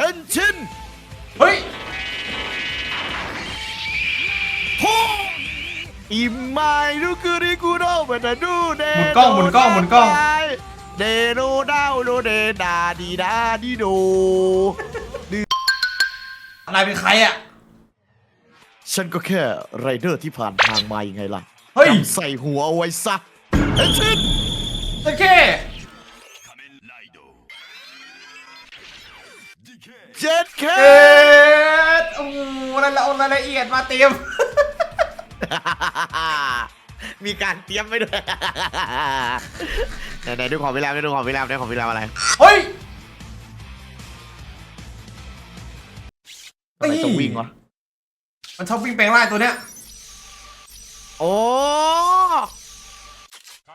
เฮนชินเฮ้ยโฮอิมไมลูกุริกุโรเบตาดูเดหมุนกล้องหมุนกล้องหมุนกล้อง เดโนดาวโดเดดาดีดาดีโดนายเป็นใครอะ ฉันก็แค่ไรเดอร์ที่ผ่านทางมายังไงล่ะเฮ้ย จำใส่หัวเอาไว้ซะเฮนชิน โอเค เจ็ดเคเอ็ดโอ้โหรายละเอารายละเอียดมาเตรียม มีการเตรียมไว้ด้วย ไหนๆดูของพี่แรมดูของพี่แรมดูของพี่แรมอะไรเฮ้ยทำไมต้องวิ่งวะ มันชอบวิ่งแปลงร่างตัวเนี้ยโอ้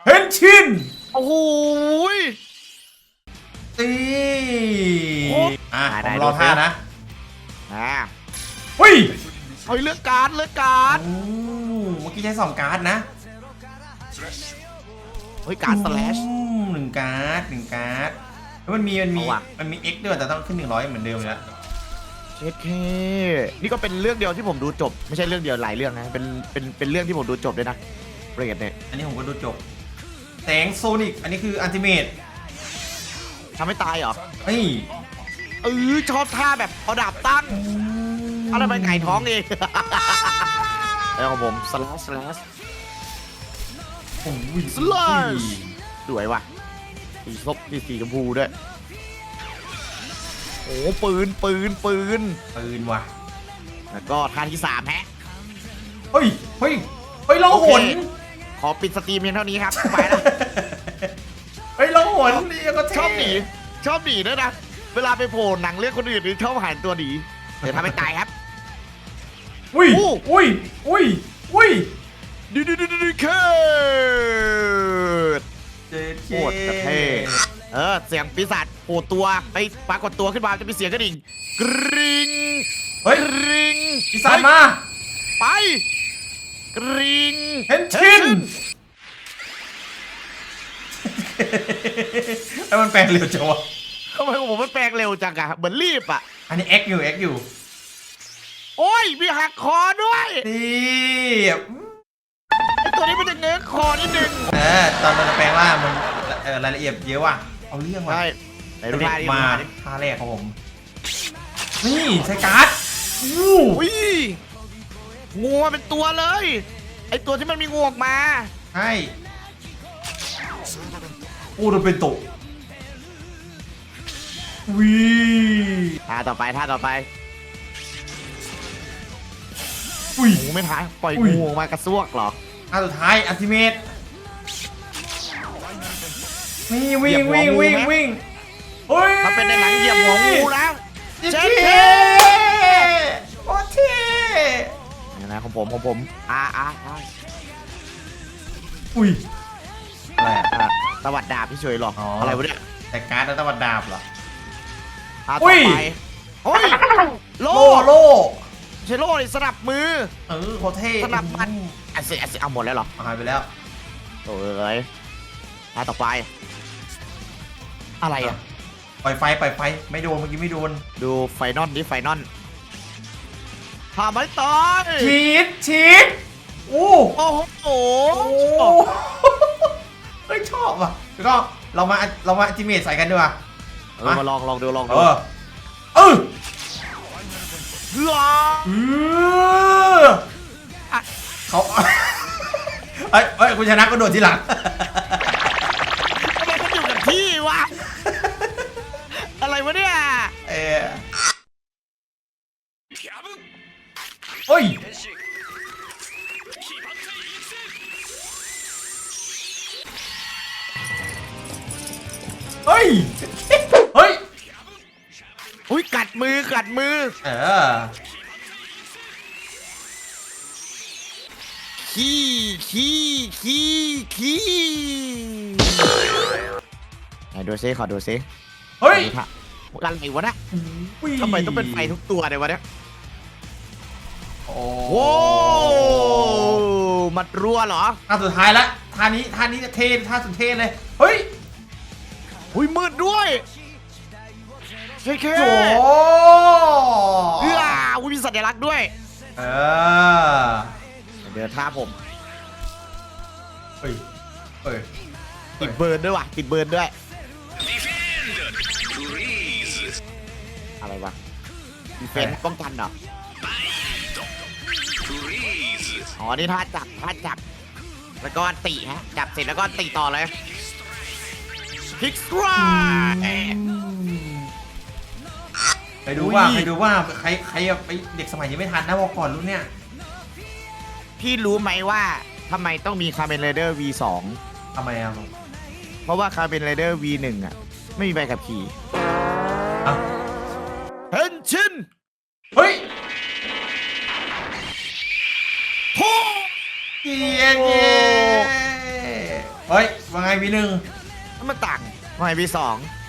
เห็นชิน โอ้โหย ตีโอ้อะได้ผมได้รอดูท่าสินะอ่าเฮ้ยเฮ้ยเลือกการ์ดเลือกการ์ดโอ้เมื่อกี้ใช้สองการ์ดนะเฮ้ยการ์ดสแลชอืมหนึ่งการ์ดหนึ่งการ์ดแล้วมันมีมันมีเอาว่ะมันมี X ด้วยแต่ต้องขึ้นหนึ่งร้อยเหมือนเดิมเลยละเช็ดเคนี่ก็เป็นเรื่องเดียวที่ผมดูจบ ไม่ใช่เรื่องเดียวหลายเรื่องนะเป็นเป็นเป็นเรื่องที่ผมดูจบด้วยนะเรดเนี่ยอันนี้ผมก็ดูจบแสงโซนิกอันนี้คืออันติเมตทำให้ตายเหรอเฮ้ยเออชอบท่าแบบเอาดาบตั้งอะไรไปไก่ท้องเอง แล้วของผมสแลชสแลชโอ้ย Slash สวยว่ะสีส้มสีสีชมพูด้วยโอ้ปืนปืนปืน ปืนว่ะแล้วก็ท่าที่สามฮะ เฮ้ยเฮ้ยเฮ้ยล่องหนโอเคขอปิดสตรีมเพียงเท่านี้ครับ ไปแล้วเฮ้ยล่อง หนนี่ก็เท่ชอบหนีชอบหนีด้วยนะ เวลาไปโผล่หนังเรื่องคนอื่นนี่ชอบหายตัวหนีเดี๋ยวทำให้ตายครับ อุ้ยอู้อุ้ยอุ้ยอุ้ยดีดีดีดีเคิดเจ๊โคตรจะเท่เออเสียงปีศาจโผล่ตัวไปปรากฏตัวขึ้นมาจะมีเสียงกระดิ่งกริ๊งเฮ้ยกริ๊งปีศาจมา ไปกริ๊งเห็นชิน แล้วมันแปลงเร็วจังวะทำไมของผมมันแปลงเร็วจังอะเหมือนรีบอะอันนี้ X อยู่ X อยู่ โอ้ยมีหักคอด้วยนี่ไอตัวนี้มันจะเงื้อคอนิดนึงเออตอนมันแปลงร่างมันเออรายละเอียดเยอะว่ะ เอาเรื่องว่ะใช่ไหนดูเด็ท่ากดิมาดูท่าดิท่าแรกของผม นี่ใช้การ์ดอู้อุ้ยงูมาเป็นตัวเลย ไอตัวที่มันมีงูออกมา ใช่ อู้โดเป็นตุวีท่าต่อไปท่าต่อไปอุ้ย งูไม่ท้ายปล่อยอุ้ย งูออกมากระซวกเหรออันสุดท้ายอัลติเมทนี่วิ่งวิ่งวิ่งวิ่งเฮ้ยถ้าเป็นในหนังเหยียบหัวงูนะ เจ๊เจ๊เท่โคตรเท่เนี่ยนะของผมของผมอ่าอ่าอ่าอุ้ยอะไรอะอ่า ตวัดดาบเฉยๆหรออ๋ออ อะไรวะเนี่ยแต่การ์ดแล้วตะวันดาบเหรอ อ่าอุ้ต่อย ไปเฮ้ยโล่โล่โล่ใช่โล่นี่สนับมือ เออโคตรเท่สนับมันอันเสียอันเสียเอาหมดแล้วเหรอหายไปแล้วโอ้ยท่าต่อไป อะไรอะ ปล่อยไฟปล่อยไฟไม่โดนเมื่อกี้ไม่โดนดูไฟนอลดิไฟนอลทำไม่ตายชีดชีดอู้โอ้โหโอ้เฮ้ยช อบอะแล้วก็เรามาเรามาจิเมทใส่กันดีกว่าเออมาลองลองดูลองเอดูอเออเฮ้ยเออเขาเอ้ยเอ้ยคุณชนะก็โดดทีหลังทำไมมันอยู่กับที่วะอะไรวะเนี่ย ดมือกัดมือ เออ ขี้ขี้ขี้ขี้ไหนดูซิขอดูซิเฮ้ยดูท่าอะไรวะเนี่ยอุ้ยทำไมต้องเป็นไฟทุกตัวเลยวะเนี่ยโอ้โอ้มัดรัวเหรอ ท่าสุดท้ายละท่านี้ท่านี้จะเท่ท่าสุดเท่เลย เฮ้ยอุ้ยมืดด้วย ใช่แค่โจเอื้ออุ้ยมีสัญลักษณ์ด้วย เออเดี๋ยวท่าผมเฮ้ยเฮ้ยติดเบิร์นด้วยว่ะติดเบิร์นด้วย อะไรวะดีเฟนป้องกันเหรออ๋อนี่ท่าจับท่าจับแล้วก็อันติฮะจับเสร็จแล้วก็อันติต่อเลยพิกสไตร ไปดูว่าอุ้ย ไปดูว่าใครใครไปเด็กสมัยนี้ไม่ทันนะบอกก่อนรุ่นเนี่ยพี่รู้ไหมว่าทำไมต้องมีคา m เ n นไรเดอร์ V2 ทำไมอะเพราะว่าคา m เ n นไรเดอร์ V1 อะ ไม่มีใบขับขี่อะเฮนชินเฮ้ยโอ้เย้เย้เฮ้ยว่าไงวีหนึ่งมันต่างทำไม V2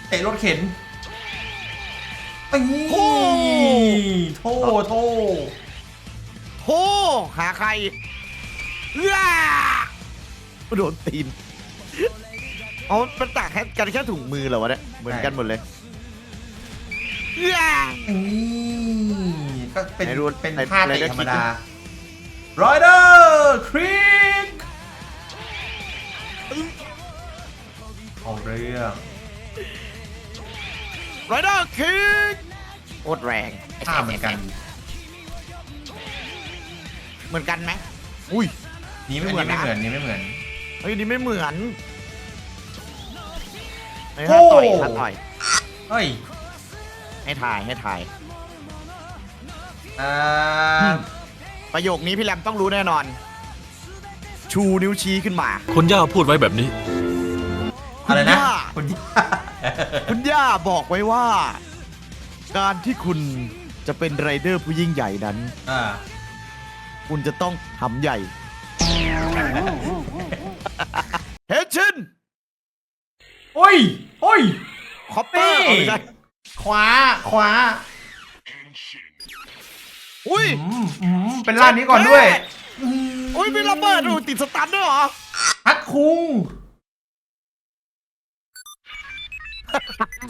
เตะรถเข็น นี่โอ้ โทโทโธ่หาใครเอื้อโดนตีนอ๋อมันต่างแค่กันแค่ถุงมือเหรอวะเนี่ย เหมือนกันหมดเลยเอื้อนี่ก็เป็นไหนดูเป็นไหนท่าไหนเตะดูธรรมคิดดาดิรอยเดอร์ครีกเอาเรื่อง ไรเดอร์คิกโคตรแรงท่าเหมือนกัน เหมือนกันไหมอุ้ยนี่ไม่ไม่เหเหมืมืออนนนะนี่ไม่เหมือน เฮ้ยนี่ไม่เหมือนให้โอ้ท่าต่อยท่าต่อยเฮ้ย ให้ถ่ายให้ถ่ายอ่าประโยคนี้พี่แรมต้องรู้แน่นอน ชูนิ้วชี้ขึ้นมา คุณย่าพูดไว้แบบนี้ อะไรนะคุณย่า คุณย่าคุณย่าบอกไว้ว่า การที่คุณจะเป็นไรเดอร์ผู้ยิ่งใหญ่นั้น อ่าคุณจะต้องทำใหญ่ เฮดชินโอ้ยโอ้ย คอปเปอร์เอาไม่ใช่ขวาขวาอุ้ย อืมอืมเป็นล่านนี้ก่อนด้วยอุ้ยมีระเบิดดูติดสตันด้วยเหรอพัดคุง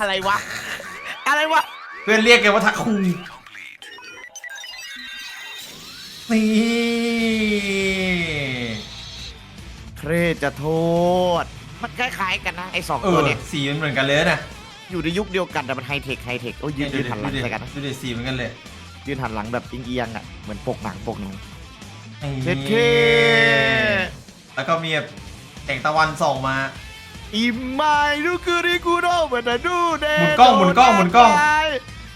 อะไรวะ อะไรวะ เพื่อนเรียกกันว่าทักคุงนี่เครจะโทษ มันคล้ายๆกันนะไอ้สองเอตัวอเนี่ย สีมันเหมือนกันเลยนะอยู่ในยุคเดียวกันแต่มันไฮเทคไฮเทคโอ้ยยืนดูยืนดิหันหลังดูดิใส่กันนะดูดิสีเหมือนกันเลยยืนหันหลังแบบเอียงๆอะเหมือนปกหนังปกหนังนี่เจ็ดเคแล้วก็มีแบบแสงตะวันส่องมา อิมไมดูคือริกูโดมันนะดูเดหมุนกล้องหมุนกล้องหมุนกล้อง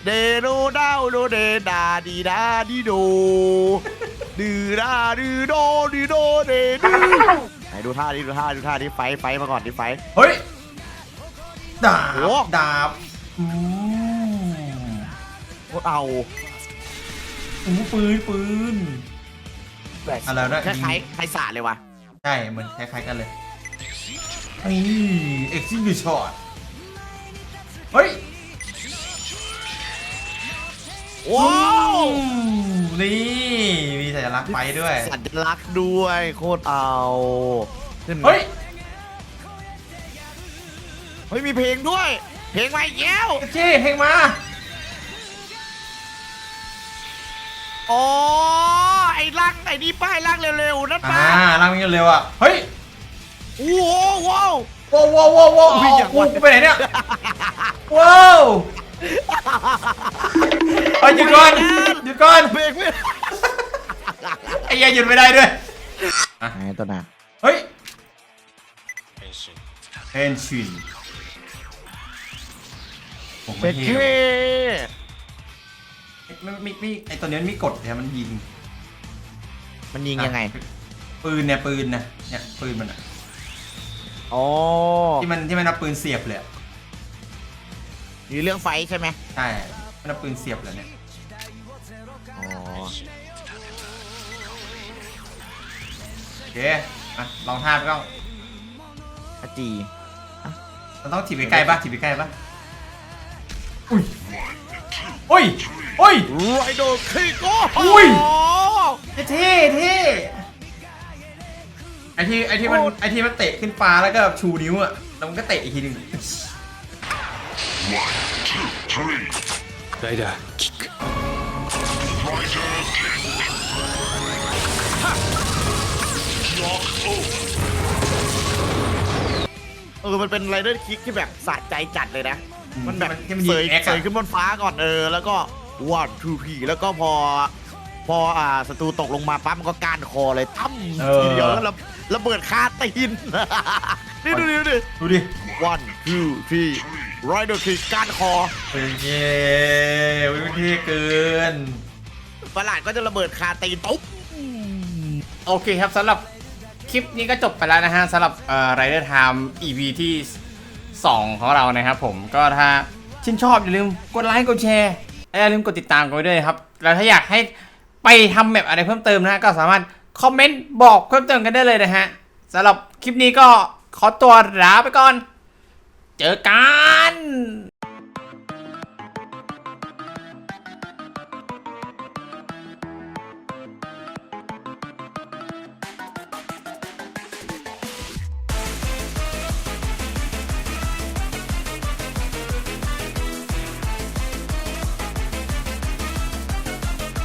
เดโดดาวโดเดดาดีดาดีโดดือดาดือโดดีโดเดดูไหนดูท่าดิดูท่าดูท่าดิไฟไฟมาก่อนดิไฟ เฮ้ย ดาโอ้ บ ดาบอืมโคตรเอาอู้ปืนปืนอะไรนะ คล้ายๆคล้ายสาดเลยว่ะใช่ เหมือนคล้ายๆกันเลย นี่เอ็กซิบิช็อตเฮ้ยว้าวอืมนี่มีสัญลักษณ์ไฟด้วย สัญลักษณ์ด้วยโคตรเอาขึ้นมาเฮ้ยเฮ้ยมีเพลงด้วย เพลงมาอีกแล้วเจ๊เพลงมาอ๋อไอ้ลังไอ้นี่ป้ายลังเร็วๆนั่นอ่าป้าล่างมันเร็วอะเฮ้ย โอ้โหว้าวว้าวว้าวว้าวว้าวอุ๊ยอยากกูวัดกูไปไหนเนี่ยว้าวเฮ้ยหยุดก่อนหยุดก่อนเบรกไม่ไอ้เหี้ยหยุดไม่ได้ด้วยไอ้ตัวน่ะเฮ้ยเอนชินผมเป็ไม่นเทเคไม่ไม่ไม่ไอตัวนี้มันมีกฎเนี่ยมันยิงมันยิงยังไงอะปืนเนี่ยปืนนะเนี่ยปืนมันอะ อ๋อที่มันที่มันเอาปืนเสียบเลยอะมีเรื่องไฟใช่ไหมใช่ มันเอาปืนเสียบเลยเนี่ย อ๋อ โอเคอะลองท่าไปกล้องอาจีมันต้องถีบไปใกล้ปะถีบไปใกล้ปะอุ้ยอุ้ยอุ้ยไรโดคิกโอ้อุ้ย เท่เท่ ไอที่ไอที่มันไอที่มันเตะขึ้นฟ้าแล้วก็แบบชูนิ้วอะแล้วมันก็เตะอีกทีหนึ่ง One, two, ไรเดอร์ Rider เออมันเป็นไรเดอร์คิกที่แบบสะใจจัดเลยนะมันแบบเสยเสยขึ้นบนฟ้าก่อนเออ แล้วก็วอดทูพีแล้วก็พอ พออ่าศัตรูตกลงมาปั๊บมันก็การคอเลยตั้มทีเดียวแล้ว ระระเบิดคาตีน นี่ดูดิดูดิ ดูดิ one two three rider kick ก้านคอเป็นเย่วิธีเกิน ประหลาดก็จะระเบิดคาตีนตุ๊บโอเคครับสำหรับคลิปนี้ก็จบไปแล้วนะฮะสำหรับเอ่อ Rider Time EP ที่ 2 ของเรานะครับผมก็ถ้าชื่นชอบอย่าลืมกดไลค์กดแชร์และอย่าลืมกดติดตามกันไว้ด้วยนะครับ แล้วถ้าอยากให้ไปทำแบบอะไรเพิ่มเติมนะฮะก็สามารถ คอมเมนต์บอกเพิ่มเติมกันได้เลยนะฮะสำหรับคลิปนี้ก็ขอตัวลาไปก่อน เจอกัน